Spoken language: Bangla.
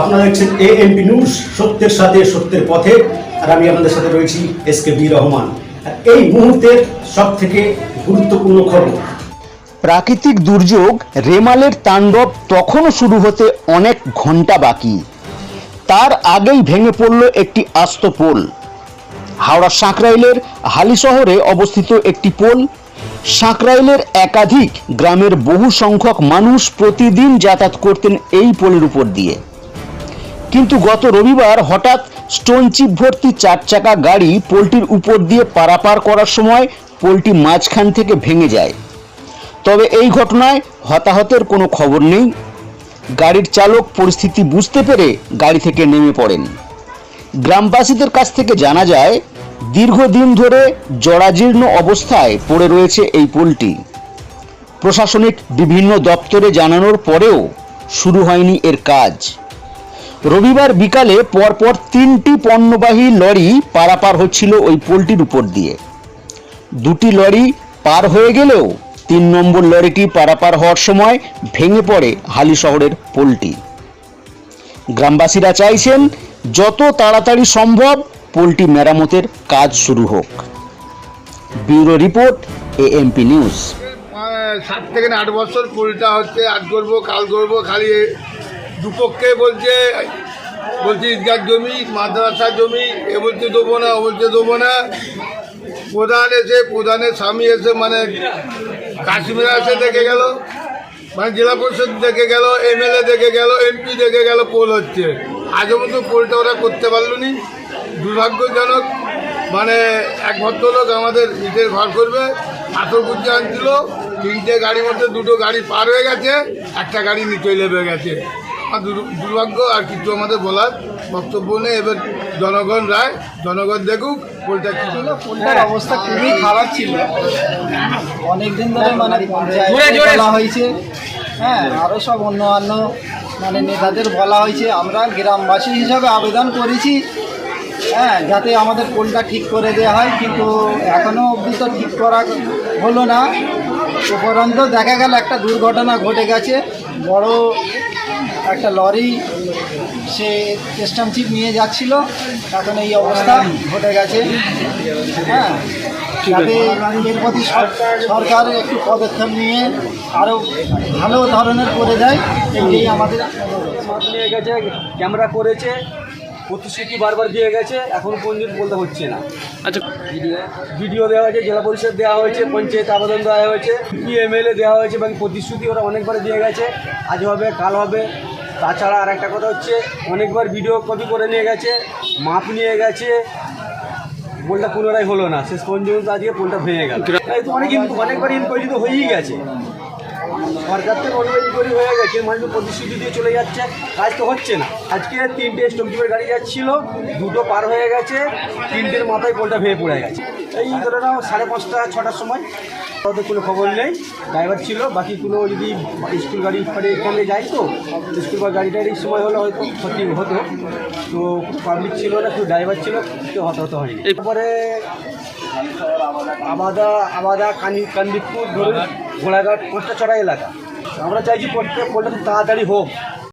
আপনারা দেখছেন এ এমপি নিউজ সত্যের সাথে সত্যের পথে, আর আমি আপনাদের সাথে রয়েছি এস কে বি রহমান। এই মুহূর্তের সব থেকে গুরুত্বপূর্ণ খবর। প্রাকৃতিক দুর্যোগ, রেমালের তাণ্ডব তখনও শুরু হতে অনেক ঘণ্টা বাকি। তার আগেই ভেঙে পড়ল একটি আস্ত পোল। হাওড়া সাঁকরাইলের হালি শহরে অবস্থিত একটি পোল, সাঁকরাইলের একাধিক গ্রামের বহু সংখ্যক মানুষ প্রতিদিন যাতায়াত করতেন এই পোলের উপর দিয়ে। কিন্তু গত রবিবার হঠাৎ স্টোন চিপ ভর্তি চার চাকা গাড়ি পোলটির উপর দিয়ে পারাপার করার সময় পোলটি মাঝখান থেকে ভেঙে যায়। তবে এই ঘটনায় হতাহতের কোনো খবর নেই। গাড়ির চালক পরিস্থিতি বুঝতে পেরে গাড়ি থেকে নেমে পড়েন। গ্রামবাসীদের কাছ থেকে জানা যায়, দীর্ঘদিন ধরে জরাজীর্ণ অবস্থায় পড়ে রয়েছে এই পোলটি প্রশাসনিক বিভিন্ন দপ্তরে জানানোর পরেও শুরু হয়নি এর কাজ। রবিবার বিকালে পরপর তিনটি পণ্যবাহী লরি পারাপার হচ্ছিল ওই পোলটির উপর দিয়ে। দুটি লরি পার হয়ে গেলেও তিন নম্বর লরিটি পারাপার হওয়ার সময় ভেঙে পড়ে হালি শহরের পোলটি। গ্রামবাসীরা চাইছেন যত তাড়াতাড়ি সম্ভব পোলটি মেরামতের কাজ শুরু হোক। Bureau report, AMP news. মানে সাত থেকে আট বছর পুলটা হচ্ছে, আজ করব কাল করব খালি দুপক্ষে বলছে বলছে ঈদগার জমি, মাদ্রাসার জমি, এ বলছে দেবো না, ও বলছে দেবো না। প্রধান এসে, প্রধানের স্বামী এসে মানে কাশ্মীর এসে দেখে গেল মানে জেলা পরিষদ দেখে গেল, এমএলএ দেখে গেল, এমপি দেখে গেল, পোল হচ্ছে। আজও মতো পোলটা ওরা করতে পারল নি দুর্ভাগ্যজনক মানে এক ভদ্রলোক আমাদের ইটের ঘর করবে পাথর কুচি আনছিল, তিনটে গাড়ির মধ্যে দুটো গাড়ি পার হয়ে গেছে, একটা গাড়ি নিচে লেবে গেছে। দুর্ভাগ্য আর কিছু আমাদের বলার বক্তব্য নেই। এবার জনগণ রায় জনগণ দেখুক পোলটা কী হলো পোলটার অবস্থা খুবই খারাপ ছিল। অনেকদিন ধরে মানে বলা হয়েছে। হ্যাঁ আরও সব অন্য অন্য মানে নেতাদের বলা হয়েছে। আমরা গ্রামবাসী হিসাবে আবেদন করেছি। হ্যাঁ যাতে আমাদের পোলটা ঠিক করে দেওয়া হয়। কিন্তু এখনও অবধি তো ঠিক করা হলো না। উপরন্ত দেখা গেল একটা দুর্ঘটনা ঘটে গেছে। বড় একটা লরি সে চিপ নিয়ে যাচ্ছিল। এখন এই অবস্থা ঘটে গেছে। হ্যাঁ যাতে এর প্রতি সরকার একটু পদক্ষেপ নিয়ে আরও ভালো ধরনের করে দেয়, এটাই আমাদের গেছে, ক্যামেরা করেছে। প্রতিশ্রুতি বারবার দিয়ে গেছে? এখন কোন পর্যন্ত বলতে হচ্ছে না। আচ্ছা। ভিডিও দেওয়া হয়েছে জেলা পরিষদ দেওয়া হয়েছে পঞ্চায়েত আবেদন দেওয়া হয়েছে কি এমএলএ দেওয়া হয়েছে বাকি প্রতিশ্রুতি ওরা অনেকবার দিয়ে গেছে। আজ হবে কাল হবে। তাছাড়া আর একটা কথা হচ্ছে অনেকবার ভিডিও কপি করে নিয়ে গেছে মাপ নিয়ে গেছে। পোলটা পুনরায় হলো না। শেষ পর্যন্ত আজকে পোলটা ভেঙে গেল। অনেক অনেকবার ইনকোয়ারি তো হয়েই গেছে। সরকার থেকে অনেক ইনকোয়ারি হয়ে গেছে মানুষ প্রতিশ্রুতি দিয়ে চলে যাচ্ছে কাজ তো হচ্ছে না। আজকে তিনটে স্টমটিপের গাড়ি যাচ্ছিল দুটো পার হয়ে গেছে তিনটের মাথায় পোলটা ভেঙে পড়ে গেছে। এই ধরে নাও সাড়ে পাঁচটা ছটার সময়। ওদের কোনো খবর নেই ড্রাইভার ছিল বাকি কোনো যদি স্কুল গাড়ি ফাড়ি এখানে যায় তো স্কুল বা গাড়ি টাড়ির সময় হলে হয়তো ক্ষতি হতো। তো পাবলিক ছিল না শুধু ড্রাইভার ছিল কেউ হতাহত হয়নি। এরপরে আবাদা আমাদের কানি কান্দিপুর ধরুন, ঘোড়াঘাট পোস্টা চড়া এলাকা। আমরা চাইছি পোলটা পোল্টা তাড়াতাড়ি হোক।